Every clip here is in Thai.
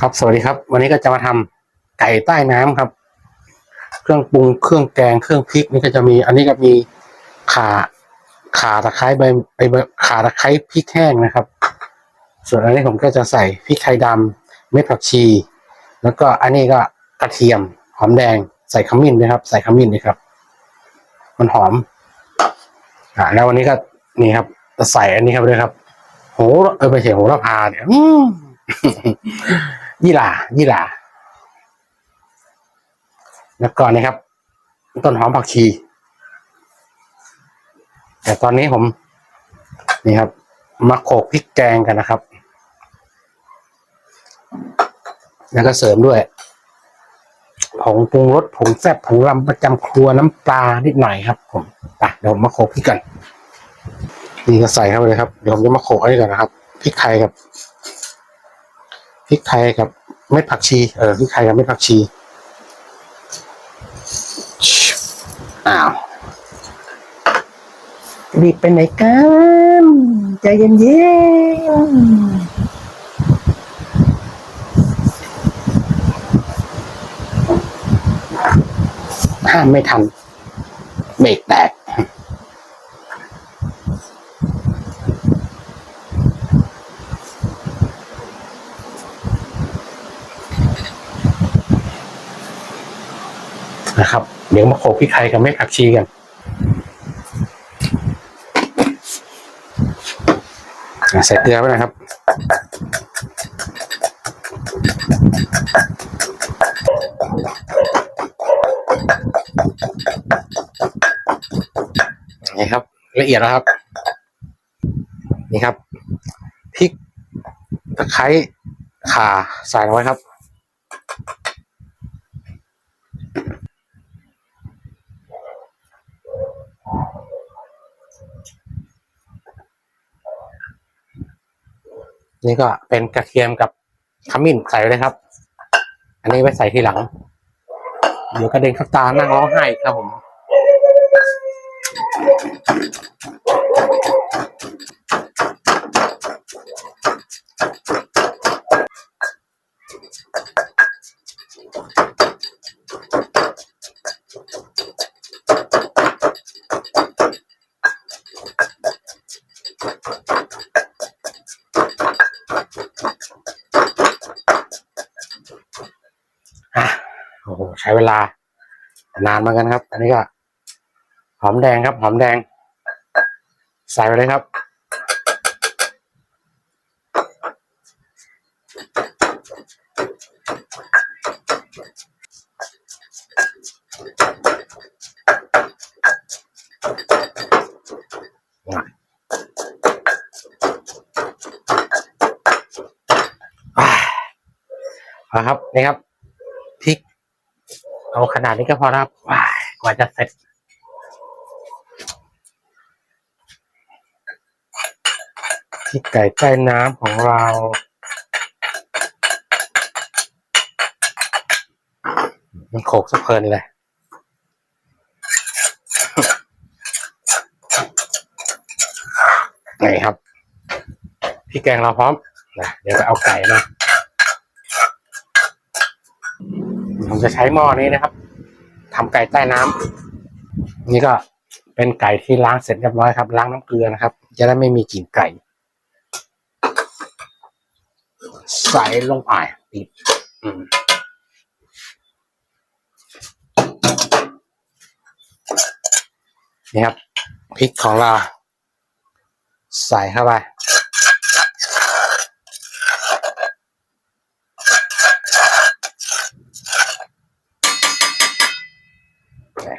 ครับสวัสดีครับ วันนี้ก็จะมาทำไก่ใต้น้ำครับ เครื่องปรุงเครื่องแกงเครื่องพริกนี่ก็จะมี อันนี้ก็มีข่าข่าตะไคร้ใบใบข่าตะไคร้พริกแห้งนะครับ ส่วนอันนี้ผมก็จะใส่พริกไทยดำเม็ดผักชี แล้วก็อันนี้ก็กระเทียมหอมแดง ใส่ขมิ้นด้วยครับ ใส่ขมิ้นนี่ครับ มันหอมอ่าแล้ววันนี้ก็นี่ครับจะใส่อันนี้ครับด้วยครับ โหเออไปเฉียโหระพาเนี่ย ยี่หร่ายี่หร่าแล้วก็นี่ครับ ต้นหอมผักชี แต่ตอนนี้ผม นี่ครับ มาโขลกพริกแกงกันนะครับ แล้วก็เสริมด้วยผงปรุงรสผงแซ่บผงลำประจำครัวน้ำปลานิดหน่อยครับ ผมไปเดี๋ยวผมมาโขลกพริกกัน นี่ก็ใส่เข้าไปเลยครับเดี๋ยวผมจะมาโขลกอันนี้ก่อนนะครับพริกไทยกับ พริกไทยกับเม็ดผักชี เออพริกไทยกับเม็ดผักชี อ้าว รีบไปไหนกัน ใจเย็นๆห้ามไม่ทัน เบรกแตก นะครับ เดี๋ยวมาโขลกพริกไทยกับเม็ดผักชีกันใส่เกลือไปนะครับนี่ครับ ละเอียดแล้วครับ นี่ครับพริกตะไคร้ข่าใส่ลงไว้ครับ นี่ก็เป็นกระเทียมกับขมิ้นใส่เลยครับ อันนี้ไว้ใส่ทีหลัง เดี๋ยวกระเด็นข้าตานั่งร้องไห้ครับผม ช้เวลานานเหมือนกันครับ อันนี้ก็ หอมแดงครับหอมแดง ใส่ไปเลยครับอ่าเอาครับ นี่ครับพริก เอาขนาดนี้ก็พอแล้วครับว้ากว่าจะเสร็จพริกไก่ใต้น้ำของเรา มันโขกสะเพลินเลยนี่ครับ พี่แกงเราพร้อมนะเดี๋ยวจะเอาไก่มา จะใช้หม้อนี้นะครับทำไก่ใต้น้ำนี่ก็เป็นไก่ที่ล้างเสร็จเรียบร้อยครับ ล้างน้ำเกลือนะครับ จะได้ไม่มีกลิ่นไก่ ใส่ลงไปปิดอืมนี่ครับพริกของเรา ใส่เข้าไป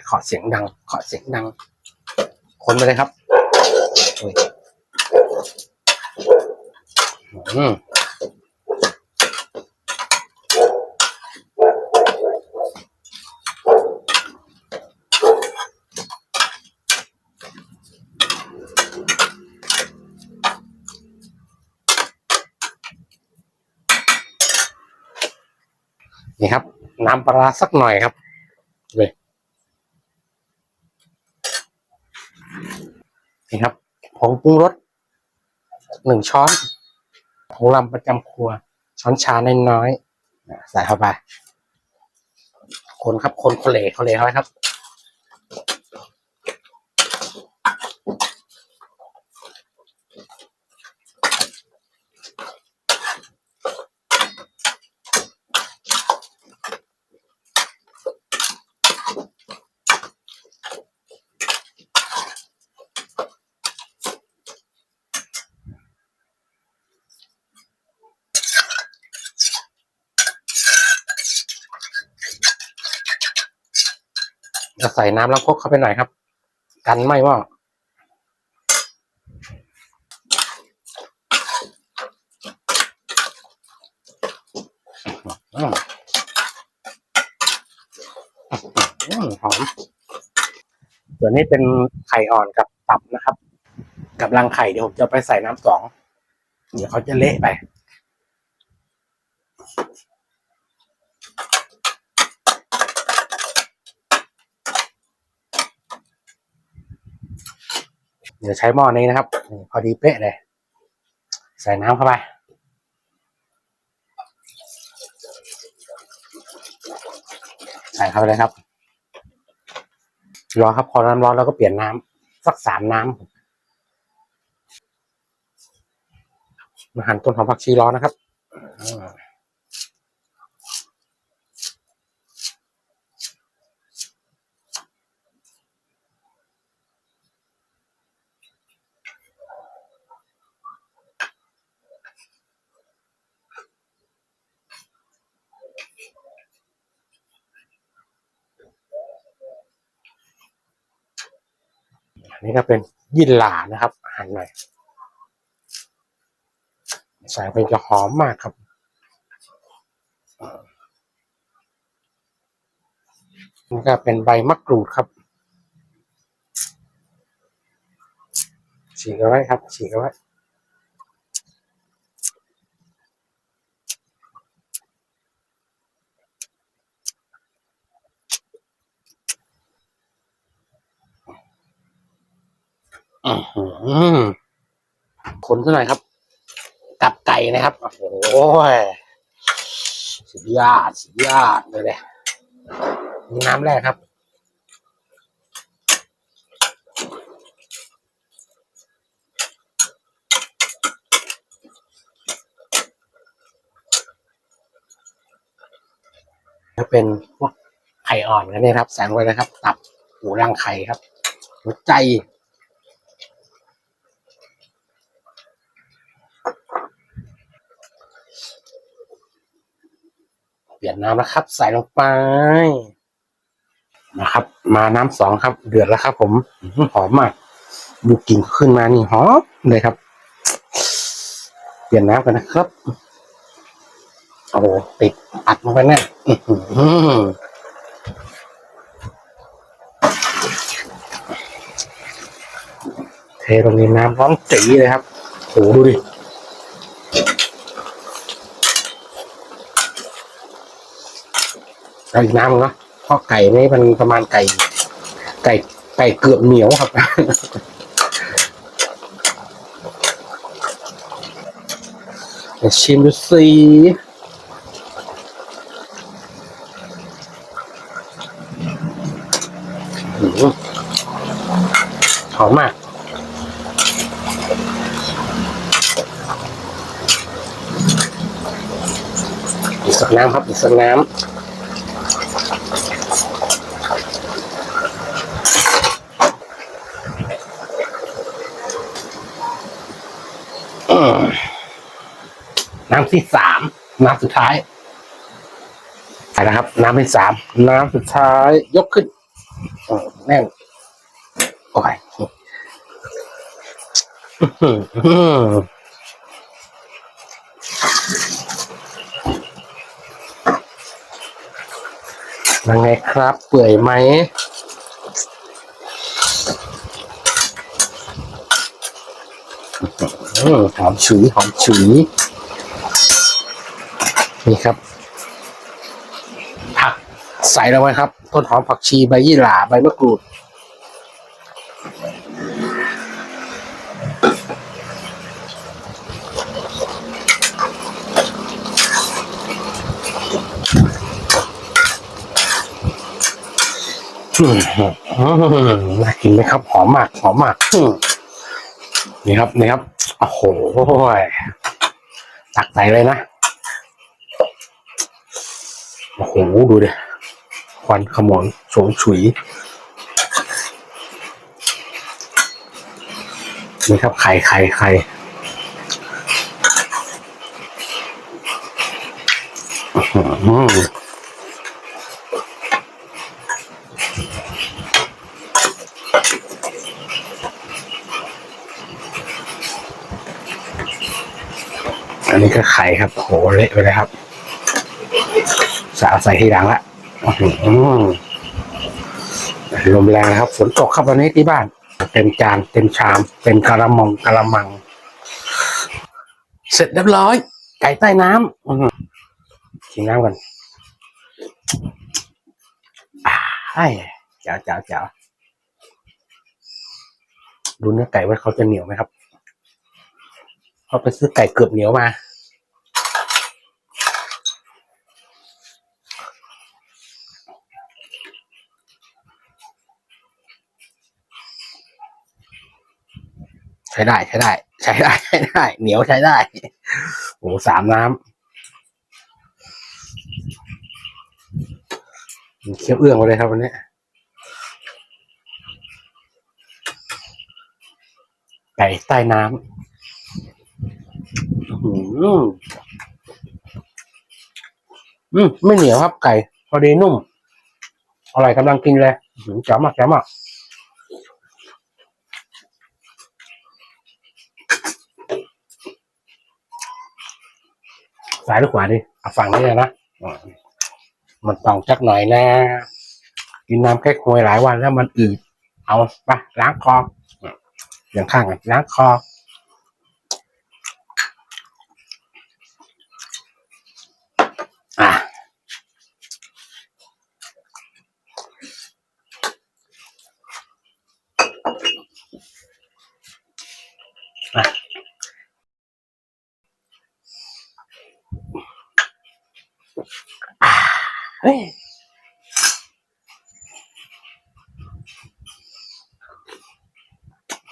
ขอเสียงดัง ขอเสียงดัง คนไปเลยครับอืมนี่ครับ น้ำปลาสักหน่อยครับเลย นี่ครับผงปรุงรสหนึ่งช้อนผงลำประจำครัว ช้อนชาน้อยๆใส่เข้าไป คนครับคนคนเหล่คนเหล่เข้าไปครับ จะใส่น้ำล้างครกเข้าไปหน่อยครับ กันไม่ว่าอืมอืมหอมส่วนนี้เป็นไข่อ่อนกับตับนะครับ กับรังไข่เดี๋ยวผมจะไปใส่น้ำสอง เดี๋ยวเขาจะเละไป เดี๋ยวใช้หม้อนี้นะครับ พอดีเป๊ะเลย ใส่น้ำเข้าไป ใส่เข้าไปเลยครับ รอครับพอน้ำร้อนแล้วก็เปลี่ยนน้ำสักสามน้ำมาหั่นต้นหอมผักชีร้อนนะครับ อันนี้ก็เป็นยี่หลานะครับหันหน่อยใส่ไปจะหอมมากครับนี่ก็เป็นใบมะกรูดครับฉีกเอาไว้ครับฉีกเอาไว้ อือหือ คนเท่าไหร่ครับ กับไก่นะครับ โอ้โหสุดยอดสุดยอดเลยเลยนี่น้ำแรกครับจะเป็นพวกไข่อ่อนกันเนี่ยครับ แสงไว้นะครับ ตับหูรังไข่ครับ หัวใจ เปลี่ย น้ำแล้วครับ ใส่ลงไปนะครับ มาน้ำสองครับ เดือดแล้วครับ ผมหอมมากดูกลิ่นขึ้นมานี่หอมเลยครับ เปลี่ยนน้ำกันนะครับโอ้ติดอัดลงไปแน่เทลงในน้ำร้อนจีเลยครับโหดูดิ เอาอีกน้ำหนึ่งเนาะเพราะไก่นี่มันประมาณไก่ ไก่ไก่เกือบเหนียวครับ เดี๋ยวชิมดูสิหอหอมมากอีกสักน้ำครับอีกสักน้ำ น้ำที่สามน้ำสุดท้ายไปนะครับ น้ำที่สามน้ำสุดท้าย ยกขึ้นแน่นโอ้ยยังไงครับ เปื่อยไหมหอมฉุยหอมฉุย นี่ครับ ผักใส่ลงไปครับ ต้นหอมผักชีใบยี่หร่าใบมะกรูด น่ากินไหมครับ หอมมาก หอมมากนี่ครับ นี่ครับ โอ้โหตักใส่เลยนะ โอ้โหดูดิควันขโมงโฉงฉุย นี่ครับไข่ไข่ไข่อื้ออันนี้ก็ไข่ครับโหเละไปเลยครับ สาใส่ทีหลังละอื้อหือลมแรงนะครับ ฝนตกครับวันนี้ที่บ้าน เต็มจานเต็มชาม เต็มกระมังกระมัง เสร็จเรียบร้อย ไก่ใต้น้ำกินน้ำกันไอ้เจ้าเจ้าเจ้าดูเนื้อไก่ว่าเขาจะเหนียวไหมครับเขาไปซื้อไก่เกือบเหนียวมา ใช้ได้ใช้ได้ ใช้ได้ใช้ได้ เหนียวใช้ได้โอ้สามน้ำเคี้ยวเอื้องมาเลยครับวันนี้ไก่ใต้น้ำอื้อหืออืมไม่เหนียวครับไก่ พอดีนุ่มอร่อยกำลังกินเลยจ๋ามากจ๋ามาก ซ้ายหรือขวาดิเอาฝั่งนี้เลยนะมันต้องจักหน่อยนะ กินน้ำแค่ควยหลายวันแล้วมันอืดเอาไปล้างคออะอย่างข้างกันล้างคอ อะอะ เฮ้ย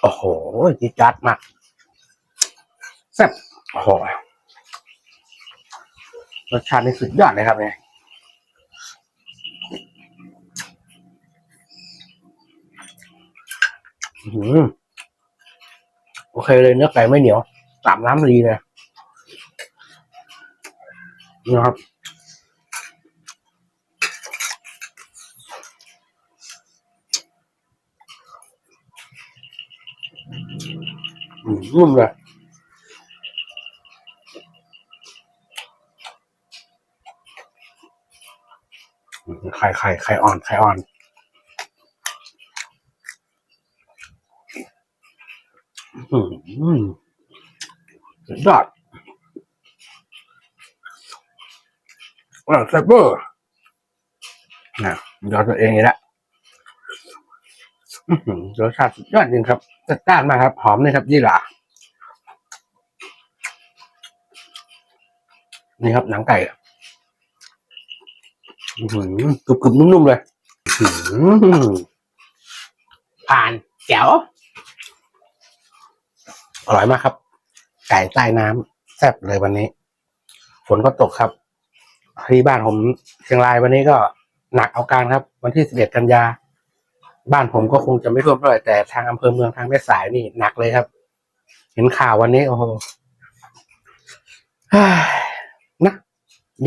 โอ้โห จีจัดมากแซ่บโอ้โหรสชาตินี่สุดยอดเลยครับเนี่ยอื้อหือโอเคเลยเนื้อไก่ไม่เหนียวสามน้ำดีเลยนะครับ อืมนุ่มเลยไข่ไข่ไข่อ่อนไข่อ่อนอืมดยอดอ่าแซ่บเบอร์นะยอดตัวเองนี่แหละ รสชาติสุดยอดจริงครับจัดจ้านมากครับ หอมเลยครับยี่หร่านี่ครับหนังไก่หือกรุบกรุบนุ่มๆเลยอื้อหือผ่านแจ๋วอร่อยมากครับ ไก่ใต้น้ำแซ่บเลยวันนี้ ฝนก็ตกครับ ที่บ้านผมเชียงรายวันนี้ก็หนักเอาการครับ วันที่สิบเอ็ดกันยา บ้านผมก็คงจะไม่ท่วมเท่าไหร่แต่ทางอำเภอเมืองทางแม่สายนี่หนักเลยครับ เห็นข่าววันนี้โอ้โหนะ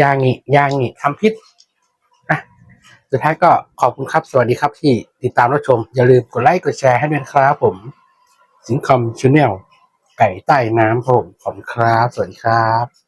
ยางี้ยางี้ทำพิษอะสุดท้ายก็ขอบคุณครับ สวัสดีครับที่ติดตามรับชม อย่าลืมกดไลค์กดแชร์ให้ด้วยครับผม สิงคอมชาแนลไก่ใต้น้ำครับผมขอบคุณครับ สวัสดีครับ